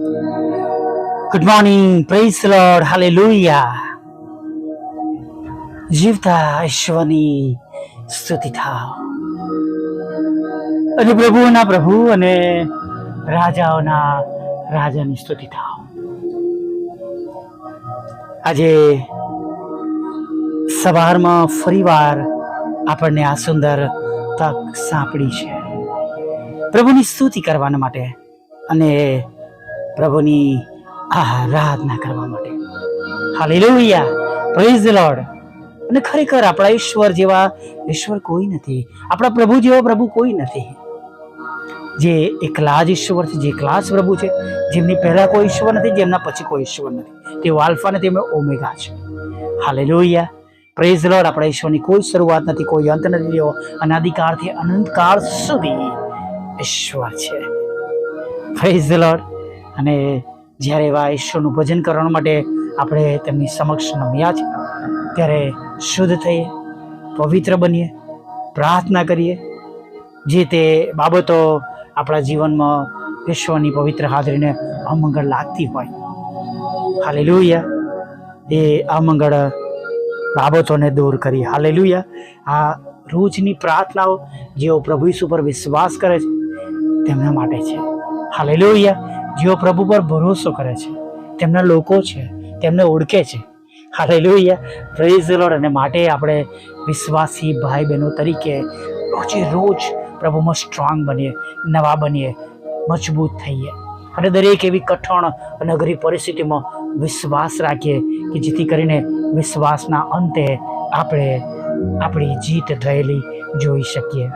Good morning praise lord hallelujah જીવતા ઈશ્વરની સ્તુતિ થાવ અને પ્રભુઓના પ્રભુ અને રાજાઓના રાજાની સ્તુતિ થાવ આજે સવારમાં ફરીવાર આપણને આ સુંદર તક સાંપડી છે. પ્રભુની સ્તુતિ કરવાના માટે અને પ્રભુની આરાધના કરવા માટે. હાલેલુયા. પ્રેઝ લોર્ડ અને ખરેખર આપણા ઈશ્વર જેવા ઈશ્વર કોઈ નથી. આપણા પ્રભુ જેવો પ્રભુ કોઈ નથી. જે એકલા જ ઈશ્વર છે, જે એકલા જ પ્રભુ છે, જેમની પહેલા કોઈ ઈશ્વર નથી, જેમના પછી કોઈ ઈશ્વર નથી. તેઓ આલ્ફા અને તેઓ ઓમેગા છે. હાલેલુયા. પ્રેઝ લોર્ડ આપણા ઈશ્વરની કોઈ શરૂઆત નથી, કોઈ અંત નથી. તેઓ અનાદિકાળથી અનંતકાળ સુધી ઈશ્વર છે. પ્રેઝ લોર્ડ અને જ્યારે એવા ઈશ્વરનું ભજન કરવા માટે આપણે તેમની સમક્ષ નમ્યા છે ત્યારે શુદ્ધ થઈએ, પવિત્ર બનીએ, પ્રાર્થના કરીએ. જે તે બાબતો આપણા જીવનમાં ઈશ્વરની પવિત્ર હાજરીને અમંગળ લાગતી હોય. હાલેલુયા. એ અમંગળ બાબતોને દૂર કરી. હાલેલુયા. આ રોજની પ્રાર્થનાઓ જેઓ પ્રભુ ઈસુ પર વિશ્વાસ કરે છે, તેમના માટે છે. હાલેલુયા. જેઓ પ્રભુ પર ભરોસો કરે છે, તેમના લોકો છે, તેમને ઓળખે છે. હાલેલુયા. પ્રેઝ લોડ અને માટે આપણે વિશ્વાસી ભાઈ બહેનો તરીકે રોજે રોજ પ્રભુમાં સ્ટ્રોંગ બનીએ, નવા બનીએ, મજબૂત થઈએ. અને દરેક એવી કઠણ અને અઘરી પરિસ્થિતિમાં વિશ્વાસ રાખીએ કે જેથી કરીને વિશ્વાસના અંતે આપણે આપણી જીત થયેલી જોઈ શકીએ.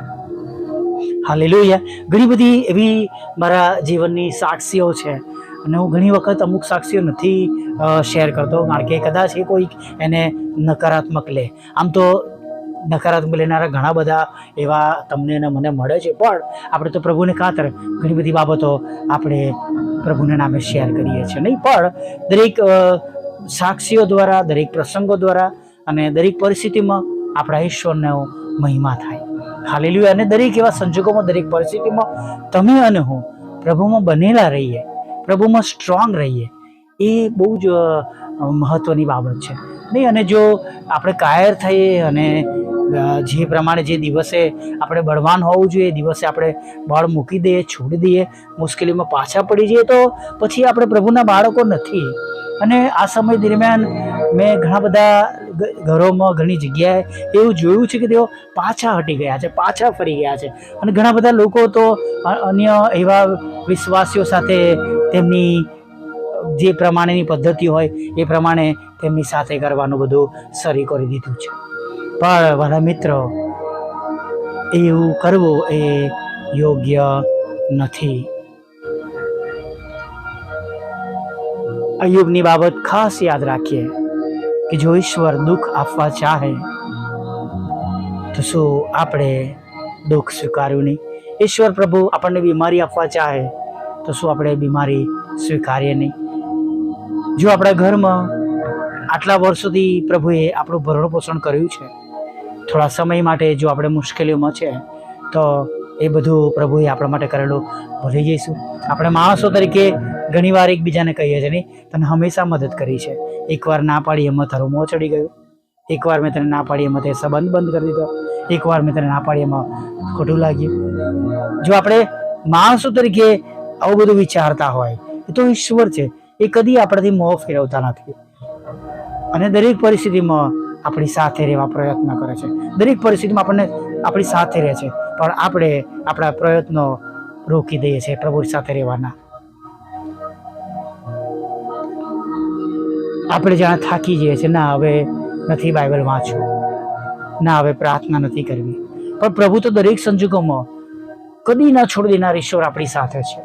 હાલેલુયા. ઘણી બધી એવી મારા જીવનની સાક્ષીઓ છે. અને હું ઘણી વખત અમુક સાક્ષીઓ નથી શેર કરતો. કારણ કે કદાચ એ કોઈક એને નકારાત્મક લે. આમ તો નકારાત્મક લેનારા ઘણા બધા એવા તમને અને મને મળે છે. પણ આપણે તો પ્રભુને ખાતર ઘણી બધી બાબતો આપણે પ્રભુના નામે શેર કરીએ છીએ. નહીં, પણ દરેક સાક્ષીઓ દ્વારા, દરેક પ્રસંગો દ્વારા અને દરેક પરિસ્થિતિમાં આપણા ઈશ્વરનો મહિમા થાય. હાલેલુયા. અને દરેક એવા સંજોગોમાં દરેક પરિસ્થિતિમાં તમે અને હું પ્રભુમાં બનેલા રહીએ, પ્રભુમાં સ્ટ્રોંગ રહીએ. એ બહુ જ મહત્ત્વની બાબત છે. નહીં, અને જો આપણે કાયર થઈએ અને જે પ્રમાણે જે દિવસે આપણે બળવાન હોવું જોઈએ દિવસે આપણે બળ મૂકી દઈએ, છોડી દઈએ, મુશ્કેલીમાં પાછા પડી જઈએ, તો પછી આપણે પ્રભુના બાળકો નથી. અને આ સમય દરમિયાન મેં ઘણા બધા ઘરોમાં ઘણી જગ્યાએ એવું જોયું છે કે તેઓ પાછા હટી ગયા છે, પાછા ફરી ગયા છે. અને ઘણા બધા લોકો તો અન્ય એવા વિશ્વાસીઓ સાથે તેમની, જે પ્રમાણેની પદ્ધતિ હોય એ પ્રમાણે તેમની સાથે કરવાનું બધું શરૂ કરી દીધું છે. પણ મારા મિત્રો, એવું કરવું એ યોગ્ય નથી. અયુબની બાબત ખાસ યાદ રાખીએ. કે જો ઈશ્વર દુઃખ આપવા ચાહે, તો શું આપણે દુઃખ સ્વીકાર્યું નહીં? ઈશ્વર પ્રભુ આપણને બીમારી આપવા ચાહે, તો શું આપણે બીમારી સ્વીકારીએ નહીં? જો આપણા ઘરમાં આટલા વર્ષોથી પ્રભુએ આપણું ભરણ પોષણ કર્યું છે, થોડા સમય માટે જો આપણે મુશ્કેલીઓમાં છે, તો એ બધું પ્રભુએ આપણા માટે કરેલું. ભૂલી જઈશું આપણે માણસો તરીકે ઘણીવાર એકબીજાને કહીએ છીએ નહીં, તને હંમેશા મદદ કરી છે. એકવાર ના પાડી એમાં તારું મોં ચડી ગયું. એકવાર મેં તને ના પાડી એમાં તે સંબંધ બંધ કરી દીધો. એકવાર મેં તને ના પાડી એમાં ખોટું લાગ્યું. જો આપણે માણસો તરીકે આવું બધું વિચારતા હોય, એ તો ઈશ્વર છે. એ કદી આપણાથી મોં ફેરવતા નથી. અને દરેક પરિસ્થિતિમાં આપણી સાથે રહેવા પ્રયત્ન કરે છે. દરેક પરિસ્થિતિમાં આપણને આપણી સાથે રહે છે. પણ આપણે આપણા પ્રયત્નો રોકી દઈએ છીએ પ્રભુ સાથે રહેવાના. આપણે જાણે થાકી જઈએ છીએ, ના, હવે નથી બાઇબલ વાંચવું. ના, હવે પ્રાર્થના નથી કરવી. પણ પ્રભુ તો દરેક સંજોગોમાં કદી ના છોડી દેનાર ઈશ્વર આપણી સાથે છે.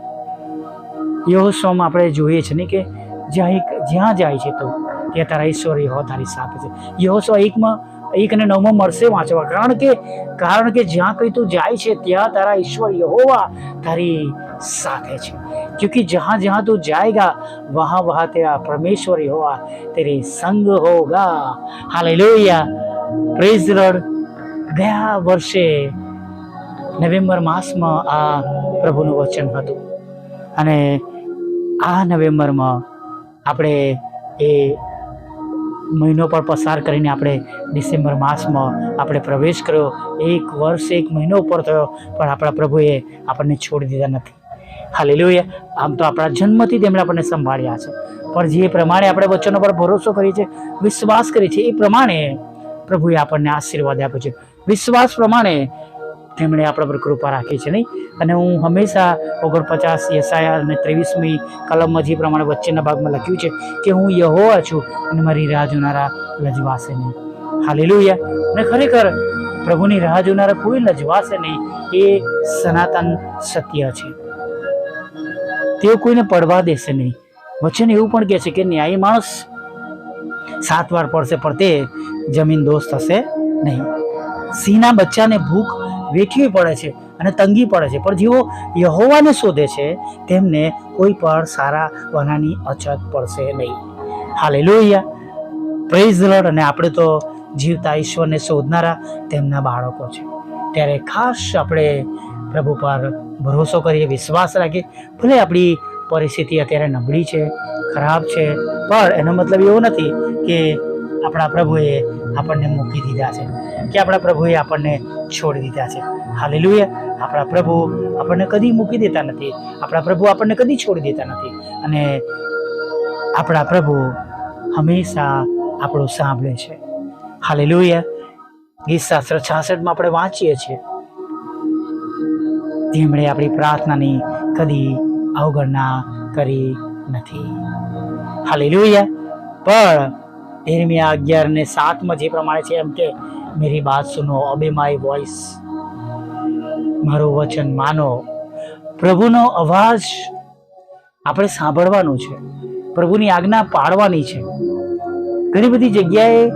યહોશોમાં આપણે જોઈએ છે ને કે જ્યાં એક જ્યાં જાય છે તો, ત્યાં તારા ઈશ્વર યહો તારી સાથે છે. યહોશો એકમાં એક અને નવમો મળશે વાંચવા. કારણ કે કારણ કે જ્યાં કંઈ તું જાય છે, ત્યાં તારા ઈશ્વર યહોવા તારી સાથે છે. ક્યોંકि જહાં જહાં તું જાયગા, વહા વહા તેરા પરમેશ્વર યહોવા તેરી સંગ હોગા. હાલે લોહિયા પ્રેઝ લોર્ડ ગયા વર્ષે નવેમ્બર માસમાં આ પ્રભુનું વચન હતું. અને આ નવેમ્બરમાં આપણે એ મહિનો પણ પસાર કરીને આપણે ડિસેમ્બર માસમાં આપણે પ્રવેશ કર્યો. એક વર્ષ, એક મહિનો ઉપર થયો, પણ આપણા પ્રભુએ આપણને છોડી દીધા નથી. હાલેલુયા. આમ તો આપણા જન્મથી તેમણે આપણને સંભાળ્યા છે. પણ જે પ્રમાણે આપણે વચનો પર ભરોસો કરીએ છીએ, વિશ્વાસ કરીએ છીએ, એ પ્રમાણે પ્રભુએ આપણને આશીર્વાદ આપ્યો છે. વિશ્વાસ પ્રમાણે તેમણે આપણા પર કૃપા રાખી છે નહીં? અને હું હંમેશા ઓગણપચાસ યસાયા અને ત્રેવીસમી કલમમાં જે પ્રમાણે વચ્ચેના ભાગમાં લખ્યું છે કે હું યહોવા છું અને મારી રાહ જોનારા લજવાશે નહીં. હાલેલુયા. અને ખરેખર પ્રભુની રાહ જોનારા કોઈ લજવાશે નહીં એ સનાતન સત્ય છે. તેઓ કોઈને પડવા દેશે નહીં. વચન એવું પણ કહે છે કે ન્યાયી માણસ સાત વાર પડશે પણ તે જમીન દોસ્ત થશે નહીં. સિંહના બચ્ચાને ભૂખ વેઠવી પડે છે અને તંગી પડે છે. પણ જેઓ યહોવાને શોધે છે, તેમને કોઈ પણ સારા વનાની અછત પડશે નહીં. હાલે લોહિયા પ્રેઝ લોડ અને આપણે તો જીવતા ઈશ્વરને શોધનારા તેમના બાળકો છે. ત્યારે ખાસ આપણે પ્રભુ પર ભરોસો કરીએ, વિશ્વાસ રાખીએ. ભલે આપણી પરિસ્થિતિ અત્યારે નબળી છે, ખરાબ છે, પણ એનો મતલબ એવો નથી કે આપણા પ્રભુએ આપણને મૂકી દીધા છે કે આપણા પ્રભુએ આપણને છોડી દીધા છે. હાલે આપણા પ્રભુ આપણને કદી મૂકી દેતા નથી. આપણા પ્રભુ આપણને કદી છોડી દેતા નથી. અને આપણા પ્રભુ હંમેશા આપણું સાંભળે છે. હાલેલુયા. ગીત શાસ્ત્ર છાસઠમાં આપણે વાંચીએ છીએ. તેમણે આપણી પ્રાર્થનાની કદી અવગણના કરી નથી. હાલેલુયા. પણ એરમિયા અગિયાર ને સાતમાં જે પ્રમાણે છે, એમ કે મેરી બાત સુનો અબે માય વોઇસ મારું વચન માનો. પ્રભુનો અવાજ આપણે સાંભળવાનો છે. પ્રભુની આજ્ઞા પાડવાની છે. ઘણી બધી જગ્યાએ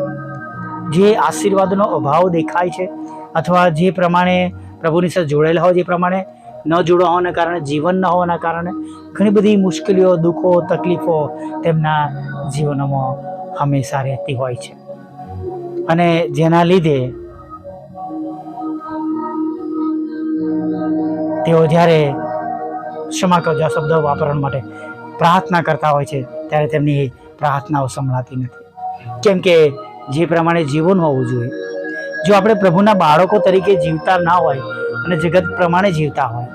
જે આશીર્વાદનો અભાવ દેખાય છે, અથવા જે પ્રમાણે પ્રભુની સાથે જોડાયેલા હોય, જે પ્રમાણે ન જોડા હોવાના કારણે, જીવન ન હોવાના કારણે, ઘણી બધી મુશ્કેલીઓ, દુઃખો, તકલીફો તેમના જીવનોમાં હંમેશા રહેતી હોય છે. અને જેના લીધે તેઓ જ્યારે ક્ષમા કરજો આ શબ્દો વાપરણ માટે પ્રાર્થના કરતા હોય છે, ત્યારે તેમની પ્રાર્થનાઓ સંભળાતી નથી. કેમ કે જે પ્રમાણે જીવન હોવું જોઈએ. જો આપણે પ્રભુના બાળકો તરીકે જીવતા ના હોય અને જગત પ્રમાણે જીવતા હોય,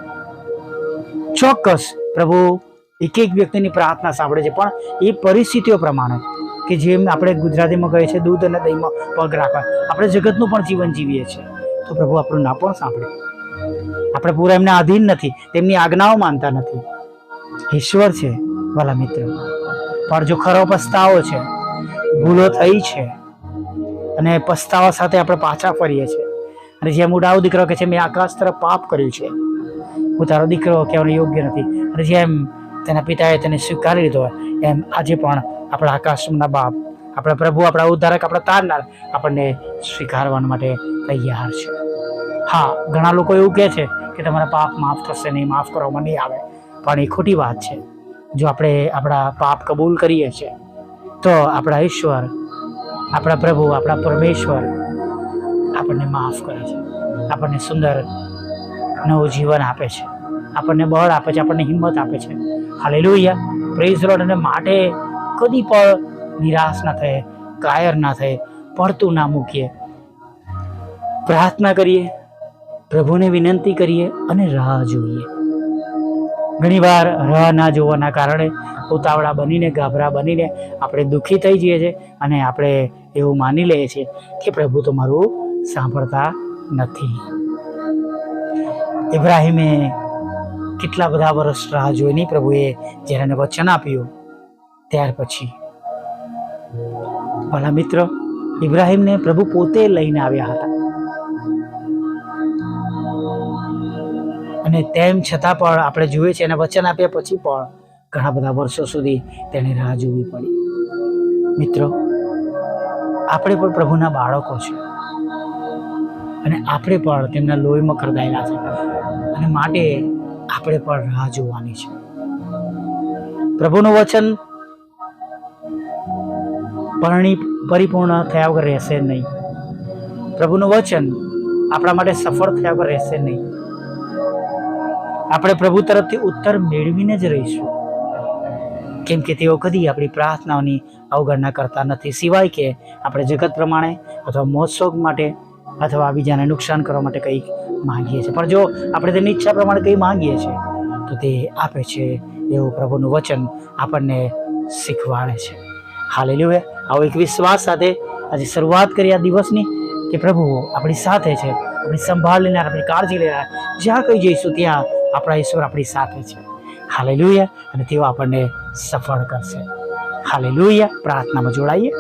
ચોક્કસ પ્રભુ એક એક વ્યક્તિની પ્રાર્થના સાંભળે છે, પણ એ પરિસ્થિતિઓ પ્રમાણે કે જેમ આપણે ગુજરાતીમાં કહીએ છીએ દૂધ અને દહીંમાં પગ રાખવા. આપણે જગતનું પણ જીવન જીવીએ છીએ. તો પ્રભુ આપણું ના પણ સાંભળે. આપણે પૂરા એમને આધીન નથી, તેમની આજ્ઞાઓ માનતા નથી. ઈશ્વર છે, વાલા મિત્ર. પણ જો ખરો પસ્તાવો છે, ભૂલો થઈ છે, અને પસ્તાવા સાથે આપણે પાછા ફરીએ છીએ. અને જેમ ઉડાવ દીકરો કે છે, મેં આકાશ તરફ પાપ કર્યું છે. હું તારો દીકરો કહેવાનો યોગ્ય નથી. અને જેમ તેના પિતાએ તેને સ્વીકારી લીધો એમ આજે પણ આપણા આકાશના બાપ, આપણા પ્રભુ, આપણા ઉદ્ધારક, આપણા તારનાર આપણને સ્વીકારવા માટે તૈયાર છે. હા, ઘણા લોકો એવું કહે છે કે તમારા પાપ માફ થશે નહીં, માફ કરવામાં નહીં આવે. પણ એ ખોટી વાત છે. જો આપણે આપણા પાપ કબૂલ કરીએ છીએ, તો આપણા ઈશ્વર, આપણા પ્રભુ, આપણા પરમેશ્વર આપણને માફ કરે છે. આપણને સુંદર નવું જીવન આપે છે. આપણને બળ આપે છે, આપણને હિંમત આપે છે. હાલેલુયા. પ્રેઝ રોડ અને માટે કદી પણ નિરાશ ના થાય, કાયર ના થાય, પડતું ના મૂકીએ. પ્રાર્થના કરીએ, પ્રભુને વિનંતી કરીએ અને રાહ જોઈએ. ઘણીવાર રાહ ના જોવાના કારણે ઉતાવળા બનીને, ગાભરા બનીને આપણે દુઃખી થઈ જઈએ છીએ અને આપણે એવું માની લઈએ છીએ કે પ્રભુ તો મારું સાંભળતા નથી. ઇબ્રાહિમે કેટલા બધા વર્ષ રાહ જોઈને પ્રભુએ જેને વચન આપ્યું? ત્યાર પછી. ભલા મિત્ર, ઇબ્રાહિમને પ્રભુ પોતે લઈને આવ્યા હતા. અને તેમ છતાં પણ આપણે જોઈએ છીએ, એને વચન આપ્યા પછી પણ ઘણા બધા વર્ષો સુધી તેને રાહ જોવી પડી. મિત્રો, આપણે પણ પ્રભુના બાળકો છે અને આપણે પણ તેમના લોહીમાં ખરદાયેલા છે અને માટે આપણે પણ રાહ જોવાની છે. પ્રભુનું વચન પરણી પરિપૂર્ણ થયા વગર રહેશે નહીં. પ્રભુનું વચન આપણા માટે સફળ થયા વગર રહેશે નહીં. આપણે પ્રભુ તરફથી ઉત્તર મેળવીને જ રહીશું. કેમ કે તેઓ કદી આપણી પ્રાર્થનાઓની અવગણના કરતા નથી. સિવાય કે આપણે જગત પ્રમાણે અથવા મોજશોખ માટે અથવા બીજાને નુકસાન કરવા માટે કંઈક માંગીએ છીએ. પણ જો આપણે તેની ઈચ્છા પ્રમાણે કંઈ માંગીએ છીએ, તો તે આપે છે એવું પ્રભુનું વચન આપણને શીખવાડે છે. હાલેલુયા. આવો એક વિશ્વાસ સાથે આજે શરૂઆત કરી આ દિવસની કે પ્રભુ, આપણી સાથે છે. આપણી સંભાળ લેનાર આપણી કાળજી લેનાર જ્યાં કંઈ જઈશું ત્યાં આપણા ઈશ્વર આપણી સાથે છે. હાલેલુયા. અને તેઓ આપણને સફળ કરશે. હાલેલુયા. પ્રાર્થનામાં જોડાઈએ.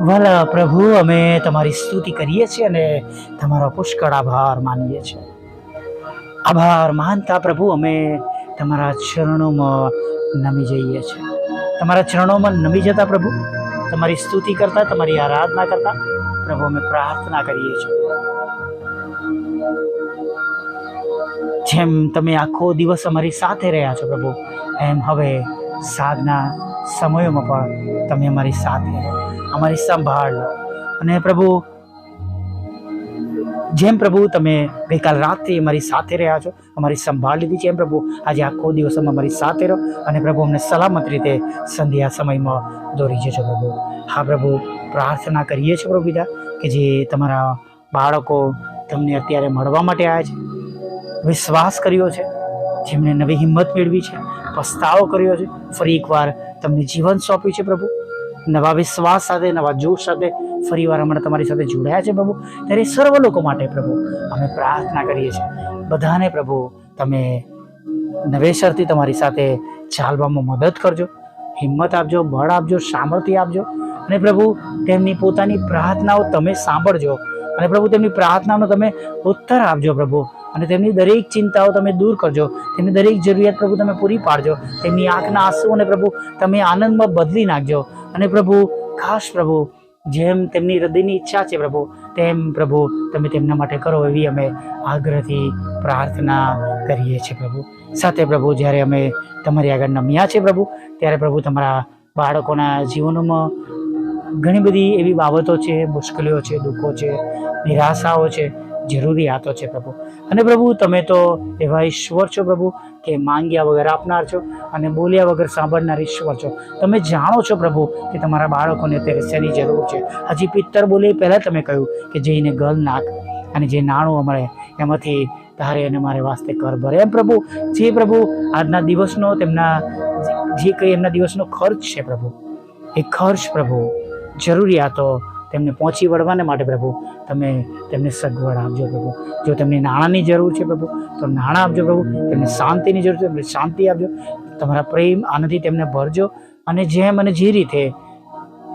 વાલા પ્રભુ, અમે તમારી સ્તુતિ કરીએ છીએ અને તમારો પુષ્કળ આભાર માનીએ છીએ. આભાર માનતા પ્રભુ, અમે તમારા ચરણોમાં નમી જઈએ છીએ. તમારા ચરણોમાં નમી જતા પ્રભુ. તમારી સ્તુતિ કરતા, તમારી આરાધના કરતા પ્રભુ, અમે પ્રાર્થના કરીએ છીએ. જેમ તમે આખો દિવસ અમારી સાથે રહ્યા છો પ્રભુ, એમ હવે સાધના સમયોમાં પણ તમે અમારી સાથે. અમારી સંભાળ લો. અને પ્રભુ જેમ પ્રભુ, તમે ગઈકાલ રાતથી અમારી સાથે રહ્યા છો, અમારી સંભાળ લીધી છે એમ પ્રભુ. આજે આખો દિવસ અમે અમારી સાથે રહો અને પ્રભુ, અમને સલામત રીતે સંધ્યા સમયમાં દોરી જજો પ્રભુ. હા પ્રભુ, પ્રાર્થના કરીએ છીએ પ્રભુ પિતા, કે જે તમારા બાળકો તમને અત્યારે મળવા માટે આવ્યા છે, વિશ્વાસ કર્યો છે જેમણે નવી હિંમત મેળવી છે, પસ્તાવો કર્યો છે, ફરી એકવાર તમને જીવન સોંપ્યું છે પ્રભુ. નવા વિશ્વાસ સાથે, નવા જોશ સાથે ફરી વાર હમણાં તમારી સાથે જોડાયા છે પ્રભુ. ત્યારે સર્વ લોકો માટે પ્રભુ, અમે પ્રાર્થના કરીએ છીએ. બધાને પ્રભુ, તમે નવેસરથી તમારી સાથે ચાલવામાં મદદ કરજો. હિંમત આપજો, બળ આપજો, સામર્થ્ય આપજો. અને પ્રભુ, તેમની પોતાની પ્રાર્થનાઓ તમે સાંભળજો. અને પ્રભુ, તેમની પ્રાર્થનાનો તમે ઉત્તર આપજો પ્રભુ. અને તેમની દરેક ચિંતાઓ તમે દૂર કરજો. તેમની દરેક જરૂરિયાત પ્રભુ તમે પૂરી પાડજો. તેમની આંખના આંસુઓને પ્રભુ, તમે આનંદમાં બદલી નાખજો. અને પ્રભુ, ખાસ પ્રભુ જેમ તેમની હૃદયની ઈચ્છા છે પ્રભુ, તેમ પ્રભુ તમે તેમના માટે કરો એવી અમે આગ્રહથી પ્રાર્થના કરીએ છીએ પ્રભુ. સાથે પ્રભુ, જ્યારે અમે તમારી આગળ નમ્યા છે પ્રભુ, ત્યારે પ્રભુ તમારા બાળકોના જીવનોમાં ઘણી બધી એવી બાબતો છે, મુશ્કેલીઓ છે, દુઃખો છે, નિરાશાઓ છે જરૂરિયાતો છે પ્રભુ. અને પ્રભુ, તમે તો એવા ઈશ્વર છો પ્રભુ કે માંગ્યા વગર આપનાર છો અને બોલ્યા વગર સાંભળનાર ઈશ્વર છો. તમે જાણો છો પ્રભુ કે તમારા બાળકોને અત્યારે શેની જરૂર છે? હજી પિત્તર બોલે પહેલાં તમે કહ્યું કે જઈને ગલ નાખ અને જે નાણું મળે એમાંથી તારે અને મારે વાસ્તે કર ભરે. એમ પ્રભુ, જે પ્રભુ આજના દિવસનો તેમના જે કંઈ એમના દિવસનો ખર્ચ છે પ્રભુ, એ ખર્ચ પ્રભુ જરૂરિયાતો તેમને પહોંચી વળવાને માટે પ્રભુ, તમે તેમને સગવડ આપજો પ્રભુ. જો તેમને નાણાંની જરૂર છે પ્રભુ, તો નાણાં આપજો પ્રભુ. તેમને શાંતિની જરૂર છે શાંતિ આપજો. તમારા પ્રેમ આનાથી તેમને ભરજો અને જેમ અને જે રીતે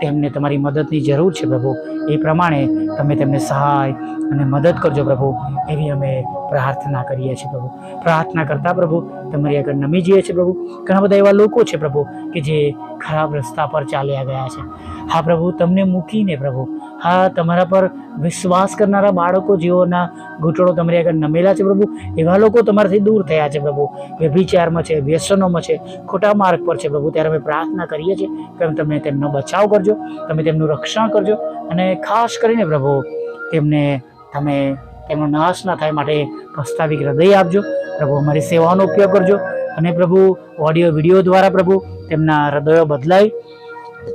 તેમને તમારી મદદની જરૂર છે પ્રભુ. એ પ્રમાણે તમે તેમને સહાય અને મદદ કરજો પ્રભુ. એવી અમે પ્રાર્થના કરીએ છીએ પ્રભુ. પ્રાર્થના કરતા પ્રભુ તમારી આગળ નમી જઈએ છીએ પ્રભુ. ઘણા બધા એવા લોકો છે પ્રભુ કે જે ખરાબ રસ્તા પર ચાલ્યા ગયા છે. હા પ્રભુ, તમને મૂકીને પ્રભુ હા, તમારા પર વિશ્વાસ કરનારા બાળકો જેઓના ઘૂંટણો તમારી આગળ નમેલા છે પ્રભુ, એવા લોકો તમારાથી દૂર થયા છે પ્રભુ. વ્યભિચારમાં છે, વ્યસનોમાં છે, ખોટા માર્ગ પર છે પ્રભુ. ત્યારે અમે પ્રાર્થના કરીએ છીએ કે તમે તેમનો બચાવ કરજો, તમે તેમનું રક્ષણ કરજો અને ખાસ કરીને પ્રભુ, તેમને તમે તેમનો નાશ ના થાય માટે પ્રસ્તાવિક હૃદય આપજો. પ્રભુ, અમારી સેવાનો ઉપયોગ કરજો અને પ્રભુ, ઓડિયો, વીડિયો દ્વારા પ્રભુ, તેમના હૃદયો બદલાય.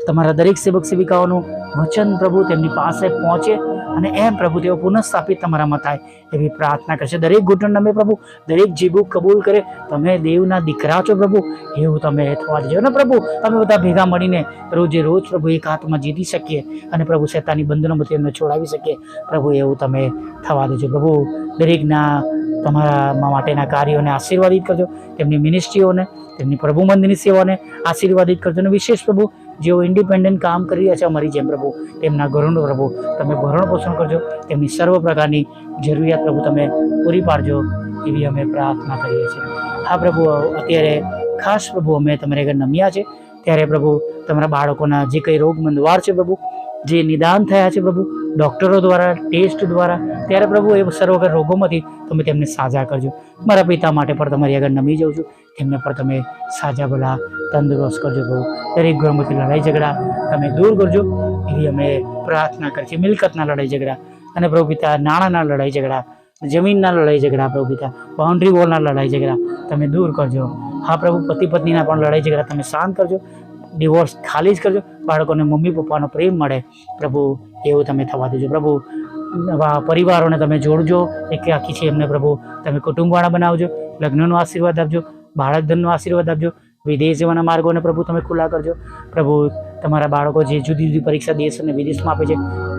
તમારા દરેક સેવક સેવિકાઓનું વચન પ્રભુ તેમની પાસે પહોંચે અને એમ પ્રભુ તેઓ પુનઃસ્થાપિત તમારામાં થાય એવી પ્રાર્થના કરશે. દરેક ઘૂંટણ નમે પ્રભુ, દરેક જીભું કબૂલ કરે. તમે દેવના દીકરા છો પ્રભુ, એવું તમે થવા દેજો. ને પ્રભુ, અમે બધા ભેગા મળીને રોજે રોજ પ્રભુ એક હાથમાં જીતી શકીએ અને પ્રભુ શેતાની બંધનોમાંથી એમને છોડાવી શકીએ. પ્રભુ, એવું તમે થવા દેજો. પ્રભુ, દરેકના તમારા માટેના કાર્યોને આશીર્વાદિત કરજો. તેમની મિનિસ્ટ્રીઓને તેમની પ્રભુ મંદિરની સેવાને આશીર્વાદિત કરજો. અને વિશેષ પ્રભુ જેઓ ઇન્ડિપેન્ડન્ટ કામ કરી રહ્યા છે અમારી જેમ પ્રભુ, તેમના ઘરોનું પ્રભુ, તમે ભરણ પોષણ કરજો, તેમની સર્વ પ્રકારની જરૂરિયાત પ્રભુ તમે પૂરી પાડજો એવી અમે પ્રાર્થના કરીએ છીએ. હા પ્રભુ, અત્યારે ખાસ પ્રભુ અમે તમારે આગળ નમ્યા છે. ત્યારે પ્રભુ, તમારા બાળકોના જે કંઈ રોગ મંદવાર છે પ્રભુ, જે નિદાન થયા છે પ્રભુ ડૉક્ટરો દ્વારા, ટેસ્ટ દ્વારા, ત્યારે પ્રભુ એ સર્વ રોગોમાંથી તમે તેમને સાજા કરજો. મારા પિતા માટે પણ તમારી આગળ નમી જાઉં છું. તેમને પણ તમે સાજા ભલા, તંદુરસ્ત કરજો પ્રભુ. દરેક ઘરમાંથી લડાઈ ઝઘડા તમે દૂર કરજો. એવી અમે પ્રાર્થના કરીએ છીએ. મિલકતના લડાઈ ઝઘડા અને પ્રભુ પિતા નાણાંના લડાઈ ઝઘડા, જમીનના લડાઈ ઝઘડા પ્રભુ પિતા બાઉન્ડ્રી વોલના લડાઈ ઝઘડા તમે દૂર કરજો. હા પ્રભુ, પતિ પત્નીના પણ લડાઈ ઝઘડા તમે શાંત કરજો. ડિવોર્સ ખાલી જ કરજો. બાળકોને મમ્મી, પપ્પાનો પ્રેમ મળે. પ્રભુ, એવું તમે થવા દેજો. પ્રભુ પરિવારોને તમે જોડજો. એક આખી છે એમને પ્રભુ, તમે કુટુંબવાળા બનાવજો. લગ્નનો આશીર્વાદ આપજો. બાળક આશીર્વાદ આપજો. વિદેશ જવાના માર્ગોને પ્રભુ તમે ખુલ્લા કરજો. પ્રભુ તમારા બાળકો જે જુદી જુદી પરીક્ષા દેશ અને વિદેશમાં આપે છે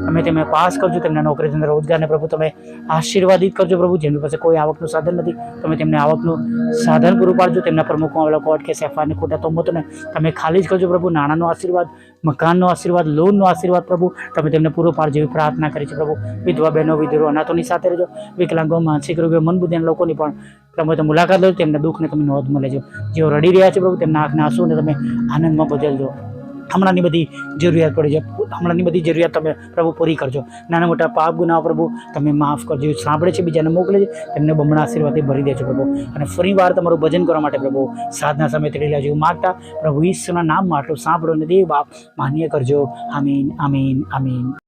તમે તેમને પાસ કરજો, તેમના નોકરી ધંધા, રોજગારને પ્રભુ તમે આશીર્વાદિત કરજો પ્રભુ જેમની પાસે કોઈ આવકનું સાધન નથી, તમે તેમને આવકનું સાધન પૂરું પાડજો, તેમના પ્રમુખમાં આવેલા કોર્ટ કેસ એફઆઈઆરને ખોટા તોમતોને તમે ખાલી જ કરજો પ્રભુ, નાણાંનો આશીર્વાદ, મકાનનો આશીર્વાદ લોનનો આશીર્વાદ પ્રભુ, તમે તેમને પૂરો પાડજો એવી પ્રાર્થના કરી છે પ્રભુ. વિધવા બહેનો વિધરો અનાથોની સાથે રહેજો, વિકલાંગો, માનસિક રોગીઓ મન બુદ્ધિના લોકોની પણ તમે તો મુલાકાત લો તેમના દુઃખને તમે નોંધ મળે છે. જેઓ રડી રહ્યા છે પ્રભુ, તેમના આંખના આંસુને તમે આનંદમાં બદલજો. હમણાંની બધી જરૂરિયાત પડી છે. હમણાંની બધી જરૂરિયાત તમે પ્રભુ પૂરી કરજો. નાના મોટા પાપ ગુનાઓ પ્રભુ તમે માફ કરજો. સાંભળે છે બીજાને મોકલે છે, તેમને બમણા આશીર્વાદથી ભરી દેજો પ્રભુ. અને ફરી વાર તમારું ભજન કરવા માટે પ્રભુ સાધના સમય તેડી લેજો. માગતા પ્રભુ ઈશ્વરના નામમાં આટલું સાંભળો અને દેવ બાપ માન્ય કરજો. આમીન આમીન આમીન.